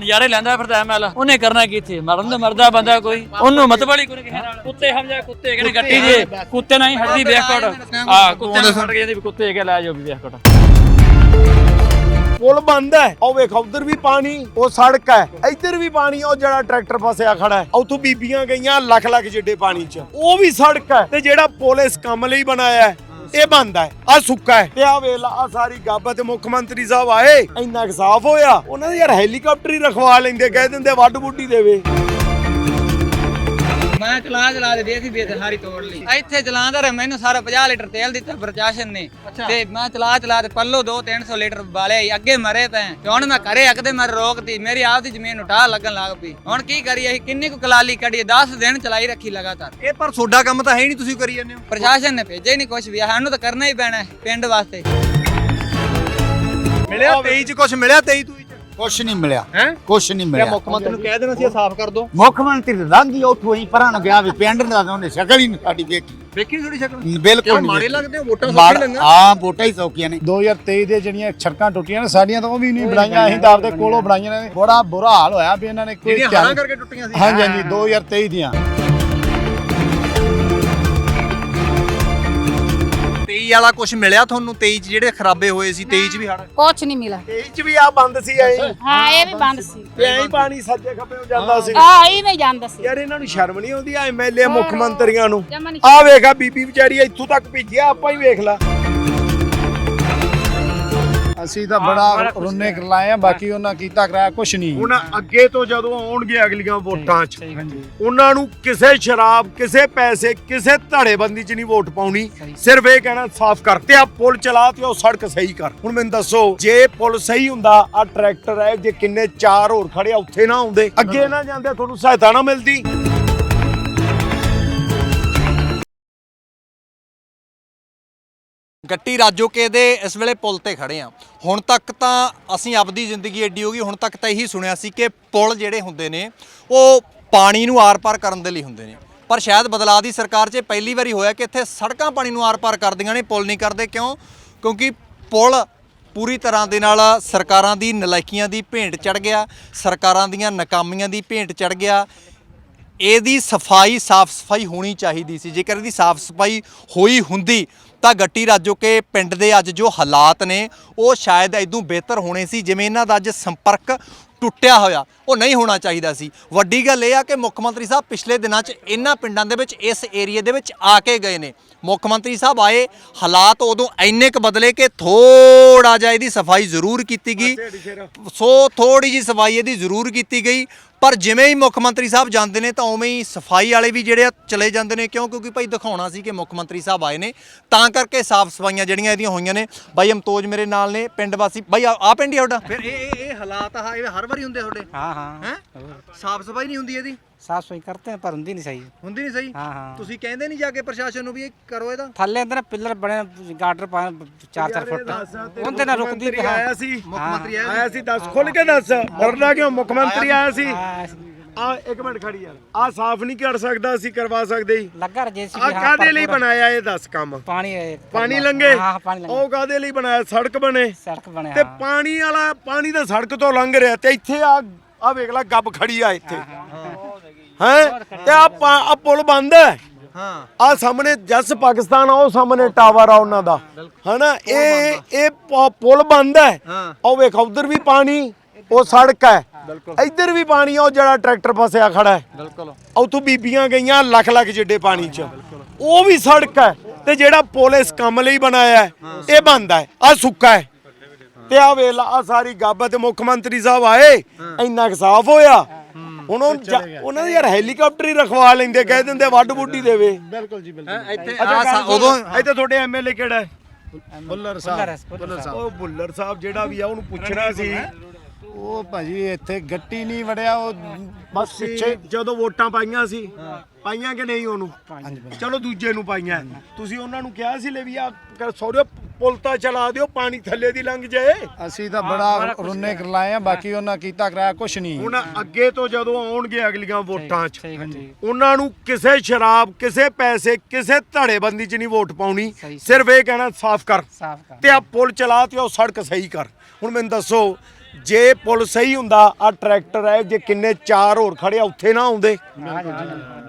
ਨਜ਼ਾਰੇ ਲੈਂਦਾ ਫਿਰਦਾ ਐਮਐਲ ਉਹਨੇ ਕਰਨਾ ਕੀ ਇੱਥੇ? ਮਰਨ ਦਾ ਮਰਦਾ ਬੰਦਾ ਕੋਈ? ਉਹਨੂੰ ਮਤਬਲੀ ਕੋਈ ਕਿਸੇ ਨਾਲ? ਕੁੱਤੇ ਹਮਜਾ ਕੁੱਤੇ ਕਹਿੰਦੇ ਗੱਟੀ ਦੇ? ਕੁੱਤੇ ਨਾਲ ਹੀ ਹਟਦੀ ਵੇਖਕਟ ਆ ਕੁੱਤੇ ਨਾਲ ਕੇ ਜਾਂਦੀ ਵੀ ਕੁੱਤੇ ਹੈਗੇ ਲੈ ਜਾਓ ਵੀ ਵੇਖਕਟ ਪੁਲ ਬੰਦ ਹੈ। ਉਹ ਵੇਖ ਉਧਰ ਵੀ ਪਾਣੀ ਉਹ ਸੜਕ ਹੈ। ਇੱਧਰ ਵੀ ਪਾਣੀ ਉਹ ਜਿਹੜਾ ਟਰੈਕਟਰ ਫਸਿਆ ਖੜਾ ਹੈ। ਉੱਥੋਂ ਬੀਬੀਆਂ ਗਈਆਂ ਲੱਖ ਲੱਖ ਜਿੱਡੇ ਪਾਣੀ 'ਚ। ਉਹ ਵੀ ਸੜਕ ਹੈ। ਤੇ ਜਿਹੜਾ ਪੁਲ ਇਸ ਕੰਮ ਲਈ ਬਣਾਇਆ ਹੈ ਇਹ ਬੰਦ ਹੈ ਆ ਸੁੱਕਾ ਹੈ। ਤੇ ਆ ਵੇਲਾ ਆ ਸਾਰੀ ਗੱਬ ਤੇ ਮੁੱਖ ਮੰਤਰੀ ਸਾਹਿਬ ਆਏ, ਇੰਨਾ ਕੁ ਸਾਫ਼ ਹੋਇਆ। ਉਹਨਾਂ ਦੇ ਯਾਰ ਹੈਲੀਕਾਪਟਰ ਹੀ ਰਖਵਾ ਲੈਂਦੇ, ਕਹਿ ਦਿੰਦੇ ਵੱਡ ਬੁੱਢੀ ਦੇਵੇ। ਮੈਂ ਚਲਾ ਚਲਾ ਦੇ ਦੇਸੀ ਬੇਦ ਸਾਰੀ ਤੋੜ ਲਈ। ਇੱਥੇ ਰਿਹਾ ਮੈਨੂੰ ਸਾਰਾ 50 ਲੀਟਰ ਤੇਲ ਦਿੱਤਾ ਪ੍ਰਸ਼ਾਸਨ ਨੇ। ਤੇ ਮੈਂ ਚਲਾ ਚਲਾ ਤੇ ਪੱਲੋ 2 300 ਲੀਟਰ ਬਾਲੇ ਅੱਗੇ ਮਰੇ ਪਏ। ਤੇ ਹੁਣ ਮੈਂ ਘਰੇ ਅਕਦੇ ਮੈਂ ਰੋਕਤੀ ਮੇਰੀ ਆਪ ਦੀ ਜ਼ਮੀਨ ਉਠਾ ਲੱਗਣ ਲੱਗ ਪਈ। ਹੁਣ ਕੀ ਕਰੀਏ ਅਸੀਂ ਕਿੰਨੀ ਕੁ ਕਲਾਲੀ ਕੱਢੀਏ 10 ਦਿਨ ਚਲਾਈ ਰੱਖੀ ਲਗਾਤਾਰ। ਇਹ ਪਰ ਤੁਹਾਡਾ ਕੰਮ ਤਾਂ ਹੈ ਹੀ ਨਹੀਂ ਤੁਸੀਂ ਕਰੀ ਜਾਂਦੇ ਹੋ। ਪ੍ਰਸ਼ਾਸਨ ਨੇ ਭੇਜਿਆ ਹੀ ਨਹੀਂ ਕੁਝ ਵੀ ਸਾਨੂੰ ਤਾਂ ਕਰਨਾ ਹੀ ਪੈਣਾ ਹੈ ਪਿੰਡ ਵਾਸਤੇ। ਮਿਲਿਆ 23 ਚ ਕੁਝ ਮਿਲਿਆ 23 ਤੂੰ? ਕੁਛ ਨਹੀਂ ਮਿਲਿਆ। ਹੈ? ਕੁਛ ਨਹੀਂ ਮਿਲਿਆ। ਮੁੱਖ ਮੰਤਰੀ ਨੂੰ ਕਹਿ ਦੇਣਾ ਸੀ ਇਹ ਸਾਫ਼ ਕਰ ਦੋ। ਮੁੱਖ ਮੰਤਰੀ ਲੰਘੀ ਉੱਥੋਂ ਹੀ ਪਰਾਂ ਨੂੰ ਗਿਆ ਵੀ ਪਿੰਡ ਦਾ ਤਾਂ ਉਹਨੇ ਸ਼ਕਲ ਹੀ ਨਹੀਂ ਸਾਡੀ ਵੇਖੀ। ਵੇਖੀ ਤੁਹਾਡੀ ਸ਼ਕਲ? ਬਿਲਕੁਲ ਨਹੀਂ ਮਾੜੇ। ਲੱਗਦੇ ਹੋ ਵੋਟਾਂ ਮਾੜ- ਸੌਖੀ ਲੰਗਾ ਹਾਂ ਵੋਟਾਂ ਹੀ ਸੌਕੀਆਂ ਨੇ। 2023 ਦੇ ਜਿਹੜੀਆਂ ਸੜਕਾਂ ਟੁੱਟੀਆਂ ਨੇ ਸਾਡੀਆਂ ਤਾਂ ਉਹ ਵੀ ਨਹੀਂ ਬਣਾਈਆਂ। ਅਸੀਂ ਤਾਂ ਆਪਦੇ ਕੋਲੋਂ ਬਣਾਈਆਂ ਨੇ। ਬੜਾ ਬੁਰਾ ਹਾਲ ਹੋਇਆ ਵੀ ਇਹਨਾਂ ਨੇ ਕੋਈ ਜਿਹੜੀਆਂ ਧਿਆਨ- ਹਾਰਾਂ ਕਰਕੇ ਟੁੱਟੀਆਂ ਸੀ। ਹਾਂਜੀ ਹਾਂਜੀ 2023 ਦੀਆਂ। 23 ਵਾਲਾ ਕੁਝ ਮਿਲਿਆ ਤੁਹਾਨੂੰ? 23 ਚ ਜਿਹੜੇ ਖਰਾਬੇ ਹੋਏ ਸੀ 23 ਚ ਵੀ ਹੜ? ਕੁਛ ਨਹੀਂ ਮਿਲਾ ਇਹ 'ਚ ਵੀ ਆ ਬੰਦ ਸੀ ਐ। ਹਾਂ ਇਹ ਵੀ ਬੰਦ ਸੀ। ਤੇ ਐਂ ਹੀ ਪਾਣੀ ਸੱਜੇ ਖੱਬੇ ਨੂੰ ਜਾਂਦਾ ਸੀ। ਆ ਇਹ ਨਹੀਂ ਜਾਂਦਾ ਸੀ। ਯਾਰ ਇਹਨਾਂ ਨੂੰ ਸ਼ਰਮ ਨਹੀਂ ਆਉਂਦੀ ਐਮਐਲਏ ਮੁੱਖ ਮੰਤਰੀਆਂ ਨੂੰ। ਜਮਾਂ ਆ ਵੇਖਾ ਬੀਬੀ ਵਿਚਾਰੀ ਇੱਥੋਂ ਤੱਕ ਭੇਜਿਆ ਆਪਾਂ ਹੀ ਵੇਖ ਲਾ। ਅਸੀਂ ਤਾਂ ਬੜਾ ਰੁੰਨੇ ਕਰਲਾਏ ਆ ਬਾਕੀ ਉਹਨਾਂ ਕੀਤਾ ਕਰਾਇਆ ਕੁਛ ਨਹੀਂ। ਹੁਣ ਅੱਗੇ ਤੋਂ ਜਦੋਂ ਆਉਣਗੇ ਅਗਲੀਆਂ ਵੋਟਾਂ 'ਚ ਉਹਨਾਂ ਨੂੰ ਕਿਸੇ ਸ਼ਰਾਬ ਕਿਸੇ ਪੈਸੇ ਕਿਸੇ ਧੜੇਬੰਦੀ 'ਚ ਨਹੀਂ ਵੋਟ ਪਾਉਣੀ। ਸਿਰਫ ਇਹ ਕਹਿਣਾ ਸਾਫ਼ ਕਰ ਤੇ ਆ ਪੁਲ ਚਲਾ ਤੇ ਉਹ ਸੜਕ ਸਹੀ ਕਰ। ਹੁਣ ਮੈਨੂੰ ਦੱਸੋ ਜੇ ਪੁਲ ਸਹੀ ਹੁੰਦਾ ਆ ਟਰੈਕਟਰ ਹੈ ਜੇ ਕਿੰਨੇ ਚਾਰ ਹੋਰ ਖੜੇ ਆ ਉੱਥੇ ਨਾ ਆਉਂਦੇ। ਅੱਗੇ ਨਾ ਜਾਂਦੇ ਤੁਹਾਨੂੰ ਸਹਾਇਤਾ ਨਾ ਮਿਲਦੀ। ਗੱਟੀ ਰਾਜੋਕੇ ਦੇ ਇਸ ਵੇਲੇ ਪੁਲ ਤੇ ਖੜੇ ਆ। ਹੁਣ ਤੱਕ ਤਾਂ ਅਸੀਂ ਆਪਦੀ ਜ਼ਿੰਦਗੀ ਐਡੀ ਹੋ ਗਈ, ਹੁਣ ਤੱਕ ਤਾਂ ਇਹੀ ਸੁਣਿਆ ਸੀ ਕਿ ਪੁਲ ਜਿਹੜੇ ਹੁੰਦੇ ਨੇ, ਉਹ ਪਾਣੀ ਨੂੰ ਆਰ-ਪਾਰ ਕਰਨ ਦੇ ਲਈ ਹੁੰਦੇ ਨੇ। ਪਰ ਸ਼ਾਇਦ ਬਦਲਾਅ ਦੀ ਸਰਕਾਰ 'ਚ ਪਹਿਲੀ ਵਾਰੀ ਹੋਇਆ ਕਿ ਇੱਥੇ ਸੜਕਾਂ ਪਾਣੀ ਨੂੰ ਆਰ-ਪਾਰ ਕਰਦੀਆਂ ਨੇ, ਪੁਲ ਨਹੀਂ ਕਰਦੇ। ਕਿਉਂ? ਕਿਉਂਕਿ ਪੁਲ ਪੂਰੀ ਤਰ੍ਹਾਂ ਦੇ ਨਾਲ ਸਰਕਾਰਾਂ ਦੀ ਨਲਾਇਕੀਆਂ ਦੀ ਭੇਂਟ ਚੜ ਗਿਆ, ਸਰਕਾਰਾਂ ਦੀਆਂ ਨਾਕਾਮੀਆਂ ਦੀ ਭੇਂਟ ਚੜ ਗਿਆ ਇਹਦੀ ਸਫ਼ਾਈ ਸਾਫ਼ ਸਫ਼ਾਈ ਹੋਣੀ ਚਾਹੀਦੀ ਸੀ। ਜੇਕਰ ਇਹਦੀ ਸਾਫ਼ ਸਫ਼ਾਈ ਹੋਈ ਹੁੰਦੀ ਤਾਂ ਗੱਟੀ ਰਾਜੋਕੇ ਪਿੰਡ ਦੇ ਅੱਜ ਜੋ ਹਾਲਾਤ ਨੇ ਉਹ ਸ਼ਾਇਦ ਇਦੋਂ ਬਿਹਤਰ ਹੋਣੇ ਸੀ ਜਿਵੇਂ ਇਹਨਾਂ ਦਾ ਅੱਜ ਸੰਪਰਕ ਟੁੱਟਿਆ ਹੋਇਆ। ਉਹ ਨਹੀਂ ਹੋਣਾ ਚਾਹੀਦਾ ਸੀ। ਵੱਡੀ ਗੱਲ ਇਹ ਆ ਕਿ ਮੁੱਖ ਮੰਤਰੀ ਸਾਹਿਬ ਪਿਛਲੇ ਦਿਨਾਂ 'ਚ ਇਹਨਾਂ ਪਿੰਡਾਂ ਦੇ ਵਿੱਚ ਇਸ ਏਰੀਆ ਦੇ ਵਿੱਚ ਆ ਕੇ ਗਏ ਨੇ। ਮੁੱਖ ਮੰਤਰੀ ਸਾਹਿਬ ਆਏ ਹਾਲਾਤ ਉਦੋਂ ਇੰਨੇ ਕੁ ਬਦਲੇ ਕਿ ਥੋੜਾ ਜਿਹਾ ਇਹਦੀ ਸਫ਼ਾਈ ਜ਼ਰੂਰ ਕੀਤੀ ਗਈ। ਸੋ ਥੋੜੀ ਜੀ ਸਫ਼ਾਈ ਇਹਦੀ ਜ਼ਰੂਰ ਕੀਤੀ ਗਈ। ਪਰ ਜਿਵੇਂ ਹੀ ਮੁੱਖ ਮੰਤਰੀ ਸਾਹਿਬ ਜਾਂਦੇ ਨੇ ਤਾਂ ਉਵੇਂ ਹੀ ਸਫ਼ਾਈ ਵਾਲੇ ਵੀ ਜਿਹੜੇ ਆ ਚਲੇ ਜਾਂਦੇ ਨੇ। ਕਿਉਂ? ਕਿਉਂਕਿ ਭਾਈ ਦਿਖਾਉਣਾ ਸੀ ਕਿ ਮੁੱਖ ਮੰਤਰੀ ਸਾਹਿਬ ਆਏ ਨੇ। ਤਾਂ ਕਰਕੇ ਸਾਫ਼ ਸਫਾਈਆਂ ਜਿਹੜੀਆਂ ਇਹਦੀਆਂ ਹੋਈਆਂ ਨੇ। ਬਾਈ ਅਮਤੋਜ ਮੇਰੇ ਨਾਲ ਨੇ, ਪਿੰਡ ਵਾਸੀ। ਬਾਈ, ਆ ਆ ਪਿੰਡ ਹੀ ਤੁਹਾਡਾ? ਫਿਰ ਇਹ ਹਾਲਾਤ ਆ ਇਹ ਹਰ ਵਾਰੀ ਹੁੰਦੇ ਤੁਹਾਡੇ हाँ हाँ ਹੈ ਸਾਫ ਸਫਾਈ ਨਹੀਂ ਹੁੰਦੀ ਇਹਦੀ साफ सफाई करते हैं पर हुंदी नहीं सही ਹੁੰਦੀ ਨਹੀਂ ਸਹੀ हाँ हाँ ਤੁਸੀਂ ਕਹਿੰਦੇ ਨਹੀਂ ਜਾ ਕੇ ਪ੍ਰਸ਼ਾਸਨ ਨੂੰ ਵੀ ਇਹ ਕਰੋ ਇਹਦਾ थल्ले अंदर पिलर बने गार्डर पा चार चार फुट उनते ना रुकदी भी हाँ ਆਇਆ ਸੀ ਮੁੱਖ ਮੰਤਰੀ ਆਏ ਆਇਆ ਸੀ ਦੱਸ ਖੁੱਲ ਕੇ ਦੱਸ ਡਰਨਾ ਕਿਉਂ ਮੁੱਖ ਮੰਤਰੀ ਆਇਆ ਸੀ हाँ, ਆ ਇੱਕ ਮਿੰਟ ਖੜੀ ਯਾਰ। ਆ ਸਾਫ਼ ਨਹੀਂ ਕਰ ਸਕਦਾ ਅਸੀਂ ਕਰਵਾ ਸਕਦੇ ਹੀ। ਲੱਗਾ ਰਜੇਸੀ ਆ ਕਾਦੇ ਲਈ ਬਣਾਇਆ ਇਹ ਦੱਸ ਕੰਮ? ਪਾਣੀ ਪਾਣੀ ਲੰਗੇ ਉਹ ਕਾਦੇ ਲਈ ਬਣਾਇਆ? ਸੜਕ ਬਣੇ। ਸੜਕ ਬਣਿਆ ਤੇ ਪਾਣੀ ਵਾਲਾ ਪਾਣੀ ਤਾਂ ਸੜਕ ਤੋਂ ਲੰਘ ਰਿਹਾ। ਤੇ ਇੱਥੇ ਆ ਆ ਵੇਖ ਲੈ ਗੱਬ ਖੜੀ ਆ ਇੱਥੇ। ਹੈ ਤੇ ਆ ਆ ਪੁਲ ਬੰਦ ਹੈ। ਹਾਂ। ਆ ਸਾਹਮਣੇ ਜਸ ਪਾਕਿਸਤਾਨ ਆ ਸਾਹਮਣੇ ਟਾਵਰ ਆ ਉਹਨਾਂ ਦਾ। ਹਨਾ? ਇਹ ਇਹ ਪੁਲ ਬੰਦ ਹੈ। ਉਹ ਵੇਖ ਉਧਰ ਵੀ ਪਾਣੀ। ਉਹ ਸੜਕ ਹੈ। ਇੱਧਰ ਵੀ ਪਾਣੀ ਆ ਉਹ ਜਿਹੜਾ ਟਰੈਕਟਰ ਫਸਿਆ ਖੜਾ ਹੈ। ਬਿਲਕੁਲ। ਉਥੋਂ ਬੀਬੀਆਂ ਗਈਆਂ ਲੱਖ ਲੱਖ ਜਿੱਡੇ ਪਾਣੀ 'ਚ। ਉਹ ਵੀ ਸੜਕ ਹੈ ਤੇ ਜਿਹੜਾ ਪੁਲ ਕੰਮ ਲਈ ਬਣਾਇਆ ਇਹ ਬੰਦਾ ਹੈ। ਆ ਸੁੱਕਾ ਹੈ। ਤੇ ਆ ਵੇਲਾ ਆ ਸਾਰੀ ਗੱਬ ਤੇ ਮੁੱਖ ਮੰਤਰੀ ਸਾਹਿਬ ਆਏ ਇੰਨਾ ਸਾਫ਼ ਹੋਇਆ। ਹੁਣ ਉਹਨਾਂ ਦੇ ਯਾਰ ਹੈਲੀਕਾਪਟਰ ਹੀ ਰਖਵਾ ਲੈਂਦੇ ਕਹਿ ਦਿੰਦੇ ਵੱਡ ਬੁੱਢੀ ਦੇਵੇ। ਬਿਲਕੁਲ ਜੀ ਬਿਲਕੁਲ। ਇੱਥੇ ਆ ਉਦੋਂ ਇੱਥੇ ਤੁਹਾਡੇ ਐਮਐਲਏ ਕਿਹੜਾ ਹੈ? ਬੁੱਲਰ ਸਾਹਿਬ। ਉਹ ਬੁੱਲਰ ਸਾਹਿਬ ਜਿਹੜਾ ਵੀ ਆ ਉਹਨੂੰ ਪੁੱਛਣਾ ਸੀ। ਉਹ ਭਾਜੀ ਇੱਥੇ ਗੱਟੀ ਨਹੀਂ ਵੜਿਆ ਉਹ ਬਸ ਪਿੱਛੇ ਜਦੋਂ ਵੋਟਾਂ ਪਾਈਆਂ ਸੀ ਪਾਈਆਂ ਕਿ ਨਹੀਂ ਉਹਨੂੰ? ਚਲੋ ਦੂਜੇ ਨੂੰ ਪਾਈਆਂ। ਤੁਸੀਂ ਉਹਨਾਂ ਨੂੰ ਕਿਹਾ ਸੀ ਲੈ ਵੀ ਆ ਸੌਰਿਓ ਪੁਲ ਤਾਂ ਚਲਾ ਦਿਓ ਪਾਣੀ ਥੱਲੇ ਦੀ ਲੰਘ ਜਾਏ। ਅਸੀਂ ਤਾਂ ਬੜਾ ਰੋਨੇ ਕਰਲਾਏ ਆ ਬਾਕੀ ਉਹਨਾਂ ਕੀਤਾ ਕਰਾਇਆ ਕੁਛ ਨਹੀਂ। ਹੁਣ ਅੱਗੇ ਤੋਂ ਜਦੋਂ ਆਉਣਗੇ ਅਗਲੀਆਂ ਵੋਟਾਂ 'ਚ ਉਹਨਾਂ ਨੂੰ ਕਿਸੇ ਸ਼ਰਾਬ ਕਿਸੇ ਪੈਸੇ ਕਿਸੇ ਧੜੇਬੰਦੀ 'ਚ ਨਹੀਂ ਵੋਟ ਪਾਉਣੀ। ਸਿਰਫ ਇਹ ਕਹਿਣਾ ਸਾਫ਼ ਕਰ। ਤੇ ਆ ਪੁਲ ਚਲਾ ਤੇ ਉਹ ਸੜਕ ਸਹੀ ਕਰ। ਹੁਣ ਮੈਨੂੰ ਦੱਸੋ ਜੇ ਪੁਲ ਸਹੀ ਹੁੰਦਾ ਆ ਟਰੈਕਟਰ ਹੈ ਜੇ ਕਿੰਨੇ ਚਾਰ ਹੋਰ ਖੜੇ ਆ, ਉੱਥੇ ਨਾ ਆਉਂਦੇ।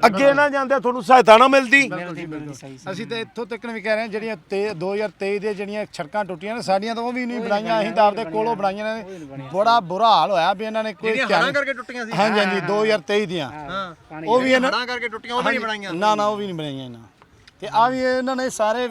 ਅੱਗੇ ਨਾ ਜਾਂਦੇ ਤੁਹਾਨੂੰ ਸਹਾਇਤਾ ਨਾ ਮਿਲਦੀ। ਅਸੀਂ ਤਾਂ ਇੱਥੋਂ ਤੱਕ ਵੀ ਕਹਿ ਰਹੇ ਹਾਂ ਜਿਹੜੀਆਂ ਤੇ- 2023 ਦੀਆਂ ਜਿਹੜੀਆਂ ਸੜਕਾਂ ਟੁੱਟੀਆਂ ਨੇ ਸਾਡੀਆਂ ਤਾਂ ਉਹ ਵੀ ਨਹੀਂ ਬਣਾਈਆਂ। ਅਸੀਂ ਤਾਂ ਆਪਦੇ ਕੋਲੋਂ ਬਣਾਈਆਂ ਨੇ। ਬੜਾ ਬੁਰਾ ਹਾਲ ਹੋਇਆ ਵੀ ਇਹਨਾਂ ਨੇ ਕੋਈ ਧਿਆਨ- ਕਰਕੇ ਟੁੱਟੀਆਂ ਸੀ। ਹਾਂਜੀ ਹਾਂਜੀ 2023 ਦੀਆਂ। ਹਾਂ। ਉਹ ਵੀ ਇਹਨਾਂ ਕਰਕੇ ਟੁੱਟੀਆਂ ਉਹ ਵੀ ਨਹੀਂ ਬਣਾਈਆਂ। ਨਾ ਨਾ ਉਹ ਵੀ ਨਹੀਂ ਬਣਾਈਆਂ ਇਹਨਾਂ। ਤੇ ਆ ਵੀ ਇਹਨਾਂ ਨੇ ਸਾਰੇ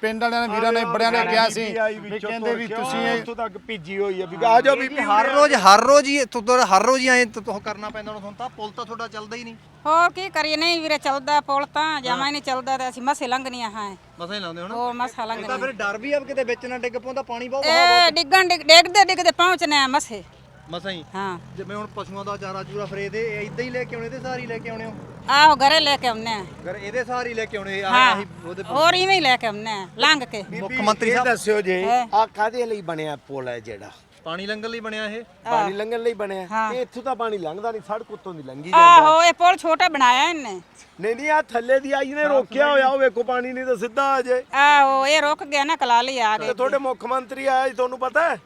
ਪਿੰਡ ਵਾਲਿਆਂ ਨੇ ਵੀਰਾਂ ਨੇ ਬੜਿਆਂ ਨੇ ਕਿਹਾ ਸੀ ਵੀ ਕਹਿੰਦੇ ਵੀ ਤੁਸੀਂ ਇਹ ਉੱਥੋਂ ਤੱਕ ਭੀਜੀ ਹੋਈ ਆ ਵੀ ਆ ਜਾਓ ਬੀਬੀ ਹਰ ਰੋਜ਼ ਹਰ ਰੋਜ਼ ਹੀ ਤੁਰ ਹਰ ਰੋਜ਼ ਹੀ ਐ ਤੁਹ ਕਰਨਾ ਪੈਂਦਾ ਹੁਣ ਤਾਂ ਪੁਲ ਤਾਂ ਤੁਹਾਡਾ ਚੱਲਦਾ ਹੀ ਨਹੀਂ। ਹੋਰ ਕੀ ਕਰੀਏ? ਨਹੀਂ ਵੀਰੇ ਚੱਲਦਾ ਪੁਲ ਤਾਂ ਜਮਾ ਨਹੀਂ ਚੱਲਦਾ ਤੇ ਅਸੀਂ ਮਸੇ ਲੰਘਨੀਆਂ ਹਾਂ। ਮਸਾਂ ਹੀ ਲਾਉਂਦੇ ਹੁਣ ਹੋਰ ਮਸਾ ਤਾਂ ਲੰਘਨੀਆਂ ਫਿਰ ਡਰ ਵੀ ਆ ਕਿਤੇ ਵਿੱਚ ਨਾ ਡਿੱਗ ਪਾਉਂਦਾ ਪਾਣੀ ਬਹੁਤ ਇਹ ਡਿੱਗਣ ਡਿੱਗ- ਡਿੱਗਦੇ ਡਿੱਗਦੇ ਪਹੁੰਚਨੇ ਆ ਮਸੇ। ਮਸਾਂ ਹੀ। ਹਾਂ। ਜਿਵੇਂ ਹੁਣ ਪਸ਼ੂਆਂ ਦਾ ਚਾਰਾ ਚੂਰਾ ਫਿਰ ਇਹਦੇ ਇਦਾਂ ਹੀ ਲੈ ਕੇ ਆਉਣੇ ਤੇ ਸਾਰੀ ਲੈ ਕੇ ਆਉਣੇ ਹੋ? ਆਹੋ ਘਰੇ ਲੈ ਕੇ ਆਉਨੇ ਆ। ਫਿਰ ਇਹਦੇ ਸਾਰੀ ਲੈ ਕੇ ਆਉਣੇ ਆਹੀ ਉਹਦੇ ਹੋਰ ਇਵੇਂ ਹੀ ਲੈ ਕੇ ਆਉਨੇ ਆ ਲੰਘ ਕੇ। ਮੁੱਖ ਮੰਤਰੀ ਇਹ ਸਾਹਿਬ ਦੱਸਿਓ ਜੇ। ਆ ਕਾਦੇ ਲਈ ਬਣਿਆ ਪੁਲ ਹੈ ਜਿਹੜਾ? ਪਾਣੀ ਲੰਘਣ ਲਈ ਬਣਿਆ ਇਹ? ਪਾਣੀ ਲੰਘਣ ਲਈ ਬਣਿਆ। ਇਹ ਇੱਥੋਂ ਤਾਂ ਪਾਣੀ ਲੰਘਦਾ ਨਹੀਂ ਸੜਕ ਉੱਤੋਂ ਦੀ ਲੰਘੀ ਆਹੋ ਇਹ ਪੁਲ ਛੋਟਾ ਬਣਾਇਆ ਇਹਨੇ। ਨਹੀਂ ਨਹੀਂ ਆ ਥੱਲੇ ਦੀ ਆਈ ਨੇ ਰੋਕਿਆ ਹੋਇਆ ਉਹ ਵੇਖੋ ਪਾਣੀ ਨਹੀਂ ਤਾਂ ਸਿੱਧਾ ਆ ਜੇ। ਆਹੋ ਇਹ ਰੁਕ ਗਿਆ ਨਾ ਕਲਾਲੀ ਆ ਗਏ ਤੁਹਾਡੇ ਮੁੱਖ ਮੰਤਰੀ ਆਇਆ ਜੀ ਤੁਹਾਨੂੰ ਪਤਾ ਹੈ?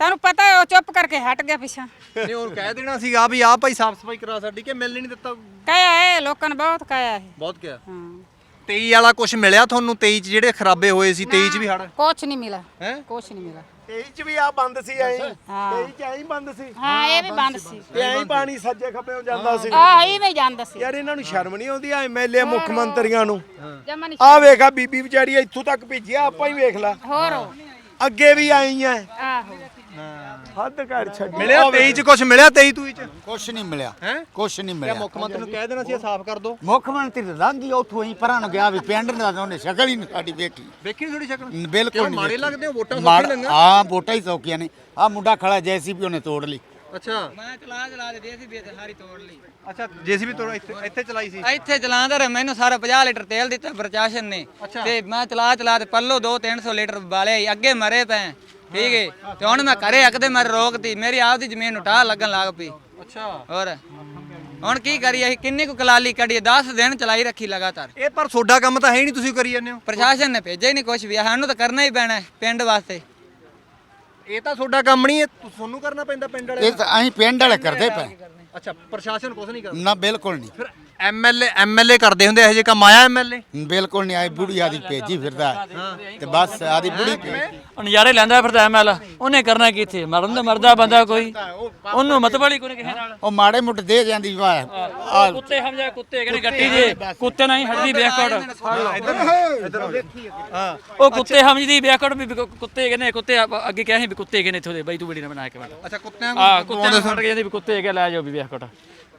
ਸਾਨੂੰ ਪਤਾ ਹੈ ਉਹ ਚੁੱਪ ਕਰਕੇ ਹਟ ਗਿਆ ਪਿਛਾ। ਨਹੀਂ ਹੁਣ ਕਹਿ ਦੇਣਾ ਸੀਗਾ ਵੀ ਆਹ ਭਾਈ ਸਾਫ਼ ਸਫ਼ਾਈ ਕਰਾ ਸਾਡੀ ਕਿ ਮਿਲ ਨਹੀਂ ਦਿੱਤਾ? ਕਹਿਆ ਹੈ ਲੋਕਾਂ ਨੇ ਬਹੁਤ ਕਹਿਆ ਹੈ ਬਹੁਤ ਕਿਹਾ। ਹਾਂ। 23 ਵਾਲਾ ਕੁਝ ਮਿਲਿਆ ਤੁਹਾਨੂੰ? 23 ਚ ਜਿਹੜੇ ਖਰਾਬੇ ਹੋਏ ਸੀ 23 ਚ ਵੀ ਹੜ ਕੁਛ ਨਹੀਂ ਮਿਲਾ ਹੈ? ਕੁਛ ਨਹੀਂ ਮਿਲਾ 23 ਚ ਵੀ ਆ ਬੰਦ ਸੀ ਐਂ। ਹਾਂ। 23 ਚ ਐਂ ਬੰਦ ਸੀ। ਹਾਂ ਇਹ ਵੀ ਬੰਦ ਸੀ। ਤੇ ਐਂ ਪਾਣੀ ਸੱਜੇ ਖੱਬੇ ਹੋ ਜਾਂਦਾ ਸੀ। ਆਹ ਇਵੇਂ ਹੀ ਜਾਂਦਾ ਸੀ। ਯਾਰ ਇਹਨਾਂ ਨੂੰ ਸ਼ਰਮ ਨਹੀਂ ਆਉਂਦੀ ਆ ਐਮਐਲਏ ਮੁੱਖ ਮੰਤਰੀਆਂ ਨੂੰ। ਜਮਾ ਨਹੀਂ ਆ ਵੇਖ ਆ ਬੀਬੀ ਵਿਚਾਰੀ ਇੱਥੋਂ ਤੱਕ ਭੇਜਿਆ ਆਪਾਂ ਹੀ ਵੇਖ ਲਾ। ਹੋਰ। ਅੱਗੇ ਵੀ ਆਈ ਐ ਹੱਦ ਘਰ ਛੱਡ। ਮਿਲਿਆ 23 ਚ ਕੁਝ ਮਿਲਿਆ 23 ਤੂੰ ਚ? ਕੁਛ ਨਹੀਂ ਮਿਲਿਆ। ਹੈ? ਕੁਛ ਨਹੀਂ ਕਿਆ ਮਿਲਿਆ। ਮੁੱਖ ਮੰਤਰੀ ਨੂੰ ਕਹਿ ਦੇਣਾ ਸੀ ਇਹ ਸਾਫ਼ ਕਰ ਦੋ। ਮੁੱਖ ਮੰਤਰੀ ਤਾਂ ਲੰਘ ਉੱਥੋਂ ਹੀ ਪਰਾਂ ਨੂੰ ਗਿਆ ਵੀ ਪਿੰਡ ਦਾ ਤਾਂ ਉਹਨੇ ਸ਼ਕਲ ਹੀ ਨਹੀਂ ਸਾਡੀ ਵੇਖੀ। ਵੇਖੀ ਥੋੜੀ ਸ਼ਕਲ? ਬਿਲਕੁਲ ਨਹੀਂ ਮਾੜੇ ਵੇਖੀ। ਲੱਗਦੇ ਹੋ? ਵੋਟਾਂ ਮਾੜ- ਸੌਖੀ ਲੰਗਾ ਹਾਂ ਵੋਟਾਂ ਹੀ ਸੌਕੀਆਂ ਨੇ। ਆ ਮੁੰਡਾ ਖੜਾ ਜੈਸੀਪੀ ਉਹਨੇ ਤੋੜ ਲਈ। ਅੱਛਾ। ਮੈਂ ਚਲਾ ਚਲਾ ਦੇ ਸੀ ਵੀ ਸਾਰੀ ਤੋੜ ਲਈ। ਅੱਛਾ ਜੀਸੀਬੀ ਤੋਂ ਇੱਥੇ ਇੱਥੇ ਚਲਾਈ ਸੀ? ਇੱਥੇ ਚਲਾਉਂਦਾ ਰਿਹਾ ਮੈਨੂੰ ਸਾਰਾ 50 ਲੀਟਰ ਤੇਲ ਦਿੱਤਾ ਪ੍ਰਸ਼ਾਸਨ ਨੇ। ਤੇ ਮੈਂ ਚਲਾ ਚਲਾ ਤੇ ਪੱਲੋ 2 300 ਲੀਟਰ ਬਾਲੇ ਆਈ, ਅੱਗੇ ਮਰੇ ਪਏ। ਠੀਕ ਹੈ ਤੇ ਹੁਣ ਮੈਂ ਘਰੇ ਅਕਦੇ ਮੈਂ ਰੋਕਤੀ। ਮੇਰੀ ਆਪਦੀ ਜ਼ਮੀਨ ਉਟਾ ਲੱਗਣ ਲੱਗ ਪਈ। ਅੱਛਾ। ਹੋਰ। ਹੁਣ ਕੀ ਕਰੀਏ ਅਸੀਂ? ਕਿੰਨੀ ਕੁ ਕਲਾਲੀ ਕੱਢੀਏ? 10 ਦਿਨ ਚਲਾਈ ਰੱਖੀ ਲਗਾਤਾਰ। ਇਹ ਪਰ ਤੁਹਾਡਾ ਕੰਮ ਤਾਂ ਹੈ ਹੀ ਨਹੀਂ ਤੁਸੀਂ ਕਰੀ ਜਾਂਦੇ ਹੋ। ਪ੍ਰਸ਼ਾਸਨ ਨੇ ਭੇਜਿਆ ਹੀ ਨਹੀਂ ਕੁਝ ਵੀ। ਸਾਨੂੰ ਤਾਂ ਕਰਨਾ ਹੀ ਪੈਣਾ ਹੈ ਪਿੰਡ ਵਾਸਤੇ। ਇਹ ਤਾਂ ਤੁਹਾਡਾ ਕੰਮ ਨਹੀਂ ਇਹ ਤੁਹਾਨੂੰ ਕਰਨਾ ਪੈਂਦਾ ਪਿੰਡ ਵਾਲੇ ਇਹ ਤਾਂ ਅਸੀਂ ਪਿੰਡ ਵਾਲੇ ਕਰਦੇ ਪਏ। ਅੱਛਾ ਪ੍ਰਸ਼ਾਸਨ ਕੁਝ ਨਹੀਂ ਕਰਦਾ। ਨਾ ਬਿਲਕੁਲ ਨਹੀਂ। ਫਿਰ ਐਮਐਲਏ ਐਮਐਲਏ ਕਰਦੇ ਹੁੰਦੇ ਇਹੋ ਜਿਹੇ ਕੰਮ ਆਇਆ ਐਮਐਲਏ ਬਿਲਕੁਲ ਨਹੀਂ ਆਈ ਬੁੜੀ ਆਦੀ ਭੇਜੀ ਫਿਰਦਾ ਹੈ। ਤੇ ਬਸ ਆਦੀ ਬੁੜੀ ਭੇਜ। ਉਹ ਨਜ਼ਾਰੇ ਲੈਂਦਾ ਫਿਰਦਾ ਐਮਐਲ ਉਹਨੇ ਕਰਨਾ ਕੀ ਇੱਥੇ? ਮਰਨ ਦਾ ਮਰਦਾ ਬੰਦਾ ਕੋਈ। ਉਹਨੂੰ ਮਤਬਲੀ ਕੋਈ ਕਿਸੇ ਨਾਲ? ਉਹ ਮਾੜੇ ਮੁੱਟ ਦੇ ਜਾਂਦੀ ਉਹ ਕੁੱਤੇ ਹਮਜਾ ਕੁੱਤੇ ਕਿਹੜੇ ਗੱਟੀ ਜੇ ਕੁੱਤੇ ਨਹੀਂ ਹਟਦੀ ਬੈਕਵਰਡ ਉਹ ਕੁੱਤੇ ਹਮਜਦੀ ਬੈਕਵਰਡ ਵੀ ਕੁੱਤੇ ਕਹਿੰਦੇ ਕੁੱਤੇ ਅੱਗੇ ਕਿਹਾ ਸੀ ਵੀ ਕੁੱਤੇ ਕਹਿੰਦੇ ਇੱਥੋਂ ਦੇ। ਬਾਈ ਤੂੰ ਬੜੀ ਨਾ ਬਣਾ ਕੇ ਬਣਾ ਅੱਛਾ ਕੁੱਤਿਆਂ ਆ ਕੁੱਤੇ ਨੂੰ ਫੜ ਕੇ ਜਾਂਦੀ ਵੀ ਕੁੱਤੇ ਹੈਗੇ ਲੈ ਜਾਓ ਵੀ ਬੈਕਵਰਡ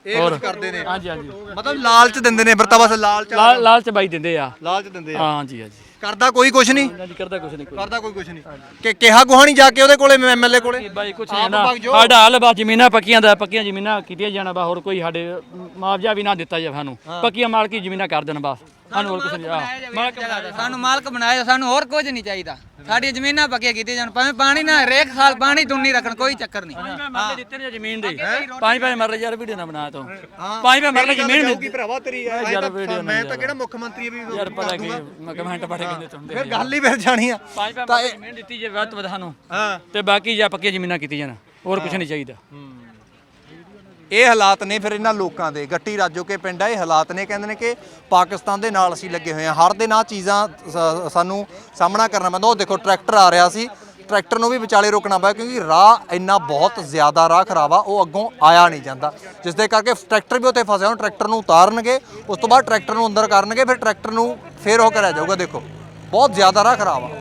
ਇਹ ਕੁਝ ਕਰਦੇ ਨੇ। ਹਾਂਜੀ ਹਾਂਜੀ। ਮਤਲਬ ਲਾਲਚ ਦਿੰਦੇ ਨੇ ਫਿਰ ਤਾਂ ਬਸ ਲਾਲਚ ਲਾਲ ਲਾਲ ਚ ਬਾਈ ਦਿੰਦੇ ਆ। ਲਾਲਚ ਦਿੰਦੇ ਆ। ਹਾਂਜੀ ਹਾਂਜੀ। ਕਰਦਾ ਕੋਈ ਕੁਝ ਨਹੀਂ? ਹਾਂਜੀ ਕਰਦਾ ਕੁਛ ਨਹੀਂ ਕੋਈ ਕਰਦਾ ਕੋਈ ਕੁਝ ਨਹੀਂ। ਕਿ ਕਿਹਾ ਗੁਹਾਣੀ ਜਾ ਕੇ ਉਹਦੇ ਕੋਲੇ ਐਮਐਲਏ ਕੋਲੇ? ਬਾਈ ਕੁਛ ਆਪ ਨਹੀਂ ਨਾ ਜਾਓ। ਸਾਡਾ ਹਾਲ ਬਾ ਜ਼ਮੀਨਾਂ ਪੱਕੀਆਂ ਦਾ ਪੱਕੀਆਂ ਜ਼ਮੀਨਾਂ ਕੀਤੀਆਂ ਜਾਣਾ ਬਾ ਹੋਰ ਕੋਈ ਸਾਡੇ ਮੁਆਵਜ਼ਾ ਵੀ ਨਾ ਦਿੱਤਾ ਜਾ ਸਾਨੂੰ। ਪੱਕੀਆਂ ਮਾਲਕੀ ਜ਼ਮੀਨਾਂ ਕਰ ਦੇਣ ਬਸ। ਸਾਨੂੰ ਹੋਰ ਕੁਛ ਨਹੀਂ ਆ ਮਾਲਕ ਸਾਨੂੰ ਮਾਲਕ ਬਣਾਇਆ ਸਾਨੂੰ ਹੋਰ ਕੁਝ ਨਹੀਂ ਚਾਹੀਦਾ। ਸਾਡੀਆਂ ਜ਼ਮੀਨਾਂ ਪੱਕੀਆਂ ਕੀਤੀਆਂ ਜਾਣ ਭਾਵੇਂ ਪਾਣੀ ਨਾ ਹਰੇਕ ਸਾਲ ਪਾਣੀ ਤੁੰਨੀ ਰੱਖਣ ਕੋਈ ਚੱਕਰ ਨਹੀਂ। ਮਰਲੇ ਦਿੱਤੇ ਨੇ ਜ਼ਮੀਨ ਦੇ। ਪੰਜ ਪੰਜ ਮਰਲੇ ਯਾਰ ਵੀਡੀਓ ਨਾ ਬਣਾ ਤੂੰ। ਪੰਜ ਪੰਜ ਮਰਲੇ ਜ਼ਮੀਨ ਭਰਾਵਾ ਤੇਰੀ ਵੀਡੀਓ ਮੈਂ ਤਾਂ ਕਿਹੜਾ ਮੁੱਖ ਮੰਤਰੀ ਵੀ ਯਾਰ ਪਤਾ ਕੀ ਮੈਂ ਕਮੈਂਟ ਪੜ ਕੇ ਕਹਿੰਦੇ ਤੁੰਦੇ ਫਿਰ ਗੱਲ ਹੀ ਫਿਰ ਜਾਣੀ ਆ। ਪੰਜ ਪੰਜ ਮਰਲੇ ਜ਼ਮੀਨ ਦਿੱਤੀ ਜੇ ਵੱਧ ਤੋਂ ਵੱਧ ਸਾਨੂੰ। ਹਾਂ। ਤੇ ਬਾਕੀ ਜਾਂ ਪੱਕੀਆਂ ਜ਼ਮੀਨਾਂ ਕੀਤੀ ਜਾਣ ਹੋਰ ਕੁਛ ਨਹੀਂ ਚਾਹੀਦਾ। ਇਹ ਹਾਲਾਤ ਨੇ ਫਿਰ ਇਹਨਾਂ ਲੋਕਾਂ ਦੇ ਗੱਟੀ ਰਾਜੋ ਕੇ ਪਿੰਡ ਆ। ਇਹ ਹਾਲਾਤ ਨੇ ਕਹਿੰਦੇ ਨੇ ਕਿ ਪਾਕਿਸਤਾਨ ਦੇ ਨਾਲ ਅਸੀਂ ਲੱਗੇ ਹੋਏ ਆ ਹਰ ਦੇ ਨਾਲ ਚੀਜ਼ਾਂ ਸ- ਸਾਨੂੰ ਸਾਹਮਣਾ ਕਰਨਾ ਪੈਂਦਾ। ਉਹ ਦੇਖੋ ਟਰੈਕਟਰ ਆ ਰਿਹਾ ਸੀ। ਟਰੈਕਟਰ ਨੂੰ ਵੀ ਵਿਚਾਲੇ ਰੋਕਣਾ ਪਿਆ ਕਿਉਂਕਿ ਰਾਹ ਇੰਨਾ ਬਹੁਤ ਜ਼ਿਆਦਾ ਰਾਹ ਖਰਾਬ ਆ ਉਹ ਅੱਗੋਂ ਆਇਆ ਨਹੀਂ ਜਾਂਦਾ। ਜਿਸ ਦੇ ਕਰਕੇ ਟਰੈਕਟਰ ਵੀ ਉੱਥੇ ਫਸਿਆ ਹੁਣ ਟਰੈਕਟਰ ਨੂੰ ਉਤਾਰਨਗੇ ਉਸ ਤੋਂ ਬਾਅਦ ਟਰੈਕਟਰ ਨੂੰ ਅੰਦਰ ਕਰਨਗੇ ਫਿਰ ਟਰੈਕਟਰ ਨੂੰ ਫੇਰ ਉਹ ਕਰਿਆ ਜਾਊਗਾ ਦੇਖੋ। ਬਹੁਤ ਜ਼ਿਆਦਾ ਰਾਹ ਖਰਾਬ ਆ